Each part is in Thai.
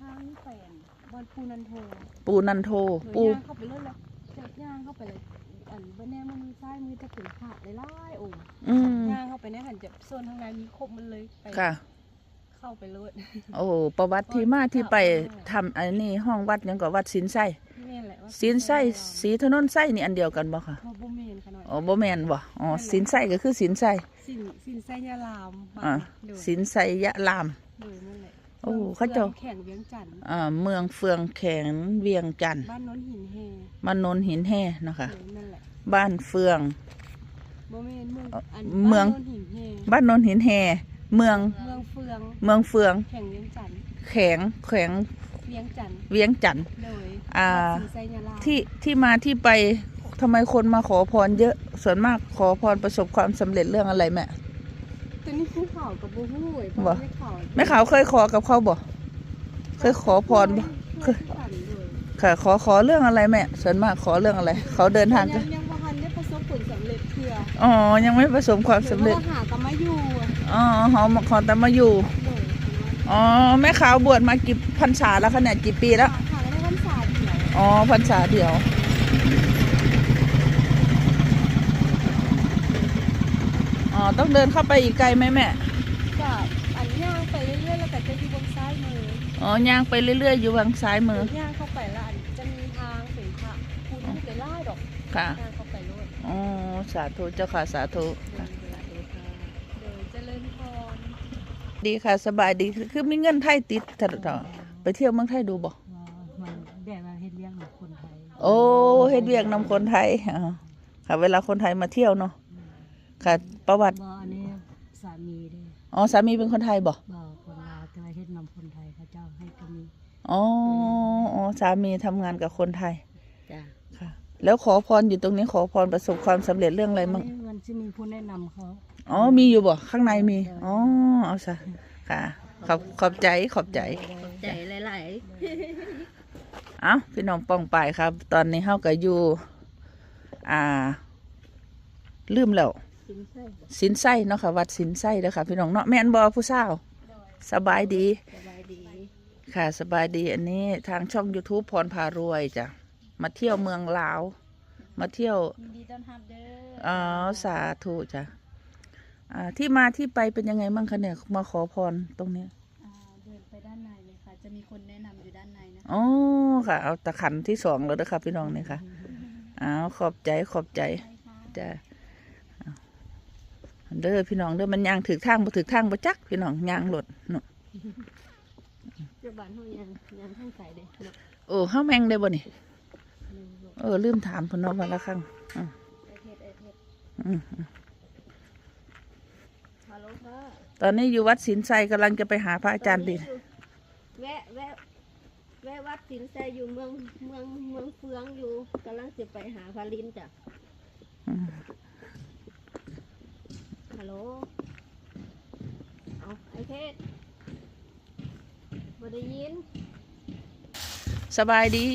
ทางแฝนบนปูนันโทปูนันโท ปูเยางเข้าไปเลื่อยเลยเจ็บย่างเข้าไปเลยอันบ้นแน่มันมีซ้ายมือจะถึงขาดเลยล่โอ้อืย่างเข้าไปแน่หันจะโซนทางในมีครบมันเลยไปค่ะ เข้าไปเลย โอ้ประวัติที่มาที่ไปทำอันนี้ห้องวัดยังก็วัดสินไส้นี่แหละว่าสินไส้สีถนนไส้นี่อันเดียวกันบ่ค่ะมาบเมนค่อ้อ๋บ่แม่นบ่อ๋อสินไส้ก็คือสินไส้สินสินไซยาลามมาอ่าสินไส้ยะลาม ดูม อ้เขาเจ้า แข่งเวียงจันทร์อ่าเมืองเฟืองแข่งเวียงจันทร์บ้านโน้นหินแห่มันนนหินแห่นะคะนั่นแหละบ้านเฟืองเมือง บ้านนนหินแหินแห่เมืองเมืองเฟืองเมืองเฟือง แข่งเวียงจันทร์แขงแขวงเวียงจันทร์เวียงจันทร์ โดยอ่าที่ที่มาที่ไปทำไมคนมาขอพรเยอะส่วนมากขอพรประสบความสำเร็จเรื่องอะไรแม่ ตันี้กินขาวกับบูฮู้ไอ้อไม่ขาวาวเคยขอกับเขาบอกเคยขอพรบ่เค่ะ ขอขอเรื่องอะไรแม่ส่วนมากขอเรื่องอะไร เขาเดินทางกันยังวันได้ประสบผลสำเร็จเพื่ออ๋อ ยังไม่ประสบความสำเร็จหาตมาอยู่อ๋อหอมขอตมาอยู่อ๋อแม่ขาวบวชมากี่พรรษาแล้วคะเนี่ยกี่ปีแล้วค่ะไวอ๋อพรรษาเดียว อ๋อ ต้องเดินเข้าไปอีกไกลไหมแม่ก็อันย่างไปเรื่อยๆแล้วแต่จะอยู่บงซ้ายมืออ๋อย่างไปเรื่อยๆ อยู่ทางซ้ายมือ ย่างเข้าไปแล้วอันจะมีทางสีค่ะคุณไม่ไปล่าดอกค่ะ ย่างเข้าไปเลยอ๋อ สาธุเจ้าค่ะ สาธุค่ะเจริญพรดีค่ะ สบายดี คือมีเงินไทยติดตลอดไปเที่ยวเมืองไทยดูบ่อ๋อมันแบบาเฮ็ดเลียงนำคนไทยโอ้เฮ็ดเวียงนำคนไทยอ๋อค่ะ เวลาคนไทยมาเที่ยวเนาะ ค่ะ ประวัติอันนี้สามีด้อ๋อ สามีเป็นคนไทยบ่บ่คนลาวแต่ว่าเฮ็ดนำคนไทยเขาเจ้าให้ก็มีอ๋ออ๋อสามีทำงานกับคนไทย จ้ะค่ะ แล้วขอพรอยู่ตรงนี้ขอพรประสบความสำเร็จเรื่องอะไรมั่ง อันที่มีผู้แนะนำเขา อ๋อ มีอยู่บ่ ข้างในมี อ๋อ เอาซะ ค่ะ ขอบขอบใจ ขอบใจขอบใจหลายๆ เอ้าพี่น้องป้องไปครับ ตอนนี้เฮาก็อยู่ อ่า ลืมแล้ว สินไส้เนาะค่ะวัดสินไส้เด้อค่ะ พี่น้องเนาะแม่นบ่ผู้สาวสบายดี สบายดี ค่ะสบายดีอันนี้ทางช่อง YouTube พรพารวยจ้ะมาเที่ยวเมืองลาว มาเที่ยวอ๋อสาธุจ้ะที่มาที่ไปเป็นยังไงบ้างคะเนี่ยมาขอพรตรงนี้เดินไปด้านในเลยค่ะ จะมีคนแนะนำอยู่ด้านในนะอ๋อค่ะ เอาตะขันที่สองแล้วนะคะพี่น้องเนี่ยค่ะอ๋อขอบใจขอบใจจ้ะ เด้อพี่น้องเด้อมันยางถือทางบ่ถือทางบ่จัก พี่น้องยางหลดเนาะเจ้บานเฮายังยังทางไสเด้โอ้เฮาแมงได้บ่นี่เออลืมถามพี่นเนาะว่าละครั้งตอนนี้อยู่วัดศินไซกำลังจะไปหาพระอาจารย์ดินแวะแวะแวะวัดศินไซอยู่เมืองเมืองเมืองเฟืองอยู่กำลังจะไปหาพระลินจ้ะ ฮัลโหล เอาไอเพชรบดยินสบายดี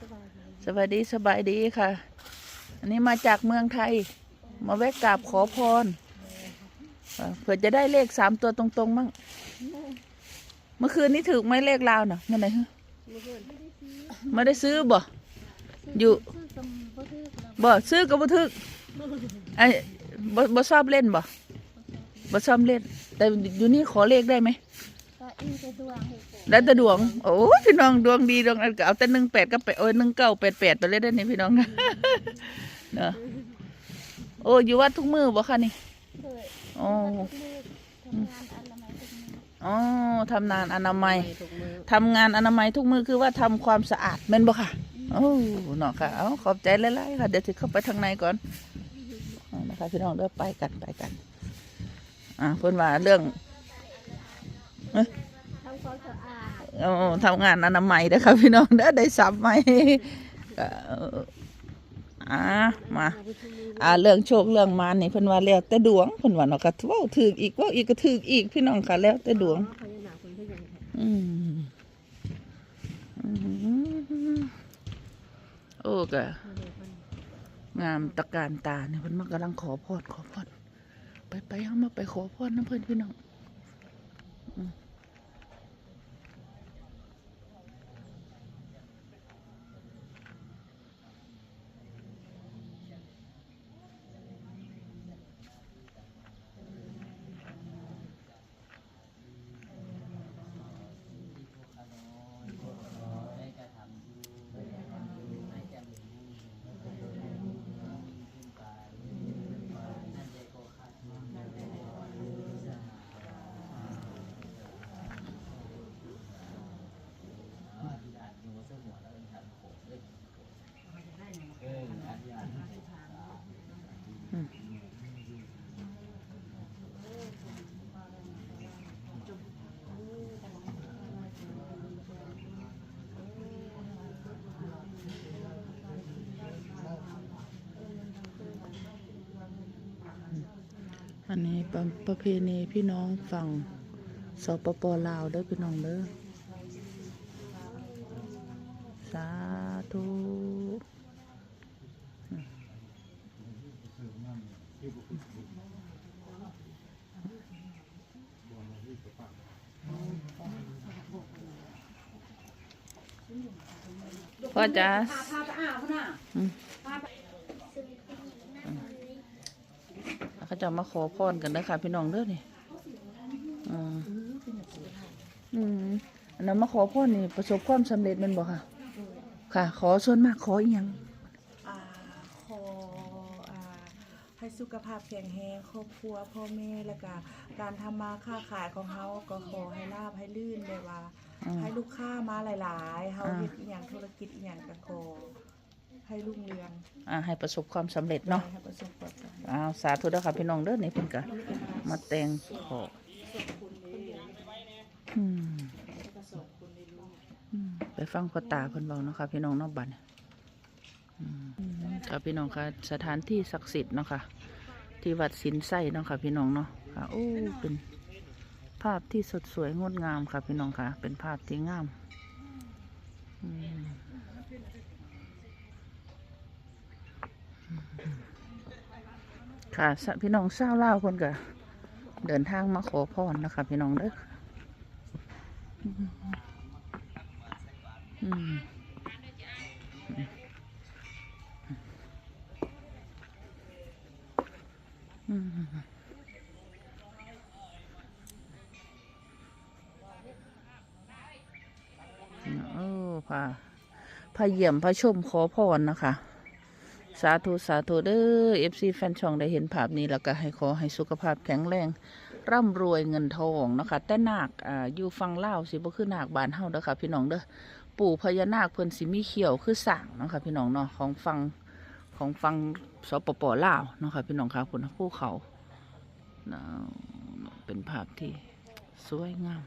สบายดีสบายดีสบายดีค่ะ อันนี้มาจากเมืองไทย มาแวะกราบขอพรเผื่อจะได้เลขสามตัวตรงๆมั่งเมื่อคืนนี้ถือไม่เลขลาวน่ะเมื่อไหร่ฮะไม่ได้ซื้อบ่อยู่บ่ซื้อกับบ่ทึกไอ บ่บ่ชอบเล่นบ่บ่ชอบเล่น แต่อยู่นี่ขอเลขได้ไหมก็อีวได้แต่ดวง โอ้พี่น้องดวงดีดวงอันก็เอาแต่หนึ่งแปดก็แปดโอ้ยหนึ่งเก้าแปดแปดตัวเลขนได้นี่พี่น้องนะเนาะโอ้อยู่วัดทุกมือบ่คะนี่โอ้อ๋ทำงานอนามัยทำงานอนามัยทุกมือคือว่าทำความสะอาดแม่นบ่ค่ะโอ้เนาะค่ะ เอาขอบใจหลายๆค่ะ เดี๋ยวถึงเข้าไปทางในก่อน นะคะพี่น้องเลือกไปกันไปกัน อ่าเพื่อนว่าเรื่องเอาอทำงานอนามัยนะคะพี่น้องเด้อได้สับไหมอ่ามา อ่าเรื่องโชคเรื่องมานนี่เพิ่นว่าแล้วแต่ดวงเพิ่นว่าเนาะก็เว้ถืออีกว่าอีกก็ถืออีกพี่น้องค่ะแล้วแต่ดวง อืมโอ้ก็ งามตะการตาเนี่ยเพื่อนมากำลังขอพรขอพรไปไปเอามาไปขอพรน้ำเพื่อนพี่น้อง นนี้ประประเพณีพี่น้องฝั่งสปปลาวเด้อพี่น้องเด้อสาธุพ่อจ๋าอืม เขาจะมาขอพรกันนะคะพี่น้องเด้อนี่อืมอืมอันนั้นมาขอพรนี่ประสบความสำเร็จแมันบ่ค่ะ ค่ะ ขอส่วนมากขออีหยังอ่าขออ่าให้สุขภาพแข็งแรงครอบครัวพ่อแม่แล้วก็การทำมาค้าขายของเขาก็ขอให้ราบให้ลื่นเลยว่าอืมให้ลูกค้ามาหลาย ๆเฮาอ่า เฮ็ดอีหยังธุรกิจอีหยังก็ขอ ให้รุ่งเรืองอ่าให้ประสบความสำเร็จเนาะให้ประสบความสำเร็จอ้าวสาธุเด้อค่ะพี่น้องเด้อนี่เพิ่นก็มาแต่งขออืมอืมไปฟังพ่อตาเพิ่นเว้าเนาะค่ะพี่น้องเนาะบัดนี้อืมค่ะพี่น้องค่ะสถานที่ศักดิ์สิทธิ์เนาะค่ะที่วัดสินไส้เนาะค่ะพี่น้องเนาะค่ะโอ้เป็นภาพที่สดสวยงดงามค่ะพี่น้องค่ะ เป็นภาพที่งาม ค่ะพี่น้องเศร้าเล่าคนก็เดินทางมาขอพรนะคะ พี่น้องเด้ออืมอืมอืมโอ้พาพาเยี่ยมพาชมขอพรนะคะ สาธุสาธุเด้อเอฟซีแฟนช่องได้เห็นภาพนี้แล้วก็ให้ขอให้สุขภาพแข็งแรง ร่ำรวยเงินทองนะคะแต่นาคอ่าอยู่ฟังเล่าวสิบ่คือนาคบานเฮาเด้อค่ะพี่น้องเด้อปู่พญานาคเพิ่นสิมีเขียวคือสร้างเนาะค่ะพี่น้องเนาะของฟังของฟังสปปลาวเนาะค่ะพี่น้องค่ะคุณภูเขาเนาะเป็นภาพที่สวยงาม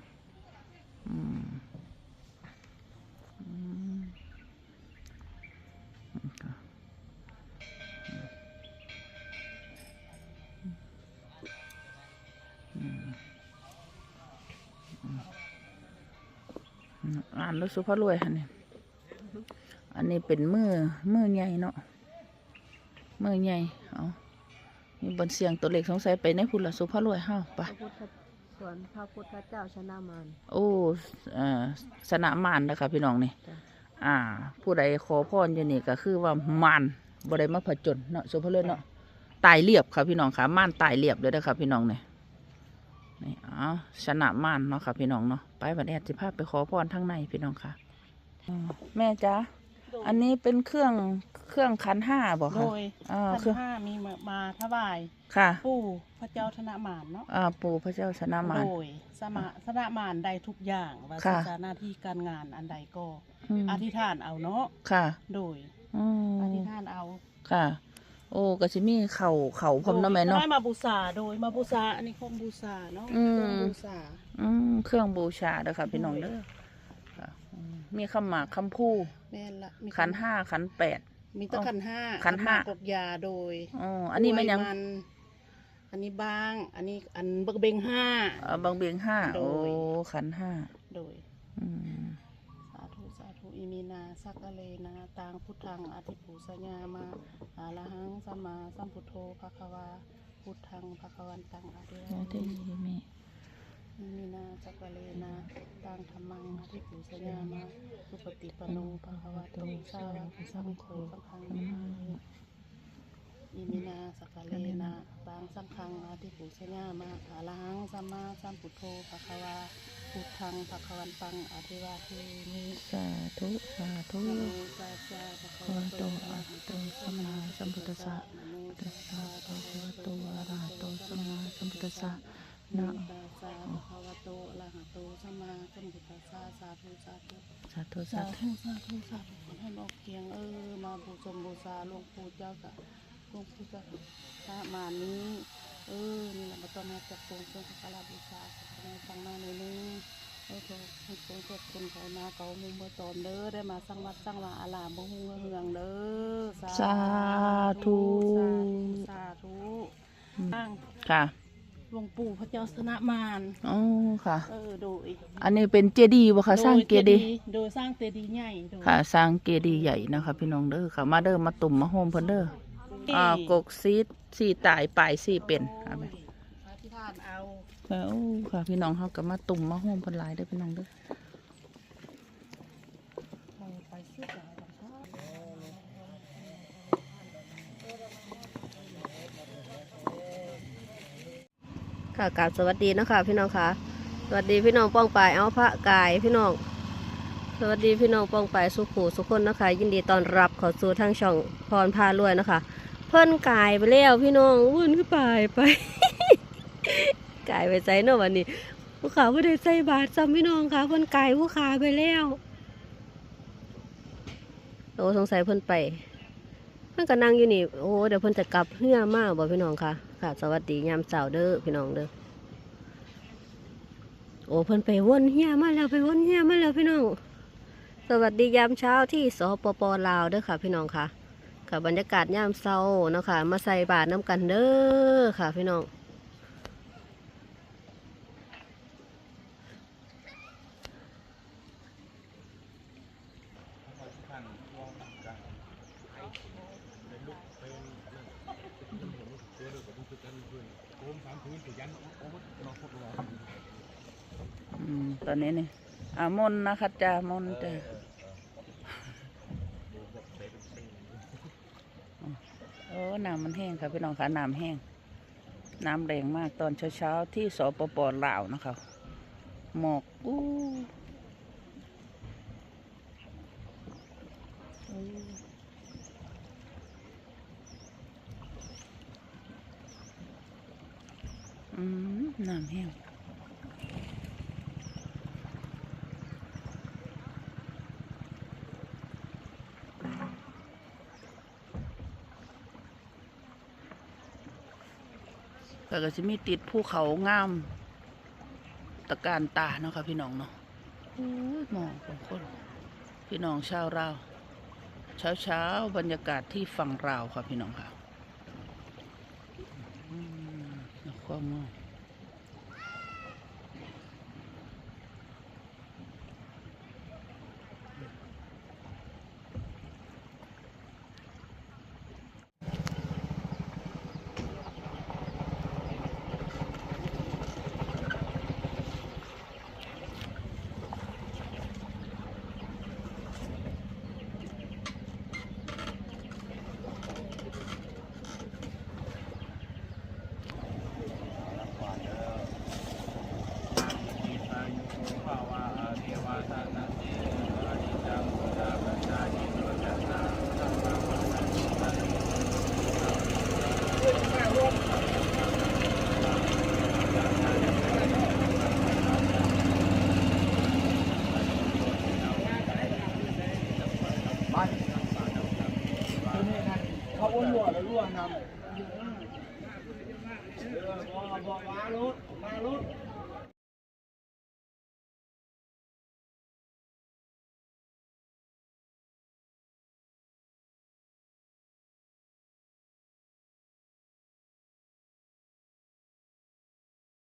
อ่านแล้วสุภาพรวยฮะนี่อันนี้เป็นมือมือใหญ่เนาะมือใหญ่เอามีบนเสียงตัวเล็กสงสัยไปในพุ่นละสุภาพรวยเฮาไปพระพุทธส่วนพระพุทธเจ้าชนะมารโอ้เอ่อสนามมานนะคะพี่น้องนี่จ้ะอ่า ผู้ใดขอพรอยู่นี่ก็คือว่ามานบ่ได้มาผจญเนาะสุภาพรวยเนาะตายเรียบค่ะพี่น้องค่ะม่านตายเรียบเลยนะคะพี่น้องเนี่ย นี่เอาชนะมานเนาะค่ะพี่น้องเนาะไปวันนี้สิพาไปขอพรทั้งในพี่น้องค่ะอืมแม่จ๊ะอันนี้เป็นเครื่องเครื่องคันห้าบอกโดค่ะยอ่าพันเครื่องห้ามีมามาถวายค่ะ ปู่พระเจ้าธนมานเนาะอ่าปู่พระเจ้าชนะมานโดยสมาธนมานใดทุกอย่างว่าค่ะจะหน้าที่การงานอันใดก็อืมอธิษฐานเอาเนาะค่ะ โดยอืมอธิษฐานเอาค่ะ โอ้ก็สิมีเข่าเข่าพร้อมเนาะแม่เนาะ ได้มาบูชาโดยมาบูชาอันนี้ของบูชาเนาะอืม เครื่องบูชาอืมเครื่องบูชาเด้อค่ะ พี่น้องเด้อค่ะอืมมีคำหมากคำพูแม่นละมีขันห้าขันแปด มีแตะขันห้าขันห้ากบยาโดยอ๋ออันนี้มันยังกล้วยอันนี้บาง อันนี้อันเบิกเบงห้า เอ่อบางเบียงห้าโดโอ้ยขันห้าโดย อืมสาธุสาธุ อิมินาสักกะเลนะตังพุทธังอธิปูสัญญามาอาละหังสัมมาสัมพุทโธภะคะวาพุทธังภะคะวันตังอะเดแม่ได้ยินไหมอิมินาสักกะเลนะตังธรรมังอธิปูสัญญามาสุปฏิปันโนภะคะวะโตสาวกสังโฆสังฆังนามาอิมินาสักกะเลนะ ตังสังฆังอธิปูสัญญามาอาละหังสัมมาสัมพุทโธภะคะวาพุทธังภะคะวันตังอะเทวาเทมิสาธุสาธุนะโมตัสสะภะคะวะโตอะระหะโตสัมมาสัมพุทธัสสะนะโมตัสสะภะคะวะโตอะระหะโตสัมมาสัมพุทธัสสะนะโมตัสสะภะคะวะโตอะระหะโตสัมมาสัมพุทธัสสะสาธุสาธุสาธุสาสาธุธุสาธุสาธุขอให้บอกเพียงเออมาบูชมบูชาหลวงปู่เจ้ากับ หลวงปู่เจ้าพระมานี้ เออ นี่แหละมาต้องมาจับตรงเครื่องสักการะบูชาสักการะฟังหน้าในอยนึงเออขอให้คนขอบคุณเขานาเขามุงเมื่อตอนเด้อได้มาสร้างวัดสร้างวาอารามบ่ฮุงเฮืองเด้อ สาธุ สาธุสาธุตั้งค่ะหลวงปู่พระเจ้าสนะมารอ๋อค่ะ เออ โดย อันนี้เป็นเจดีย์บ่คะสร้างเจดีย์โดยสร้างเจดีย์ใหญ่โดยค่ะ สร้างเจดีย์ใหญ่นะคะ พี่น้องเด้อค่ะ มาเด้อมาตุ่มมาโฮมเพิ่นเด้อ อ่ากกซีดสีตายปลายสีเป็นค่ะแม่พระที่ท่านเอาค่ะโอ้ค่ะพี่น้องเฮาก็มาตุ่มมาโฮมเพิ่นหลายเด้อพี่น้องเด้อไปซื้อจ่ายของเขาค่ะกราบสวัสดีเนาะคะพี่น้องค่ะ สวัสดีพี่น้องป้องปายเอาพระกายพี่น้อง สวัสดีพี่น้องป้องปายสุขูสุขคนนะคะยินดีต้อนรับเข้าสู่ทางช่องพรพารวยนะคะ เพิ่นกายไปแล้วพี่น้องวุ่นขึ้นไปไปกายไปใจเนาะวันนี้ผู้ขาไม่ได้ใส่บาตรซ้ำพี่น้องค่ะเพิ่นกายผู้ขาไปแล้วโอ้สงสัยเพิ่นไปเพิ่นก็นั่งอยู่นี่โอ้เดี๋ยวเพิ่นจะกลับเฮือมากบ่พี่น้องค่ะค่ะ สวัสดียามเช้าเด้อพี่น้องเด้อโอ้เพิ่นไปวนเฮียมาแล้วไปวนเฮียมาแล้วพี่น้อง สวัสดียามเช้าที่สปปลาวเด้อค่ะ พี่น้องค่ะ ค่ะบรรยากาศยามเช้าเนาะค่ะ มาใส่บาตรน้ำกันเด้อค่ะพี่น้องตอนนี้นี่อ่ามนนะคะจ้ามนจ้า โอ้น้ำมันแห้งค่ะพี่น้องค่ะน้ำแห้ง น้ำแรงมากตอนเช้าๆที่สปปลาวนะคะหมอกอู้น้ำแห้ง ก็ก็จะมีติดภูเขางาม ตะการตาเนาะค่ะพี่น้องเนาะโอ้ยหมอกของคนพี่น้องชาวเราเช้าเช้าบรรยากาศที่ฝั่งเราค่ะพี่น้องค่ะ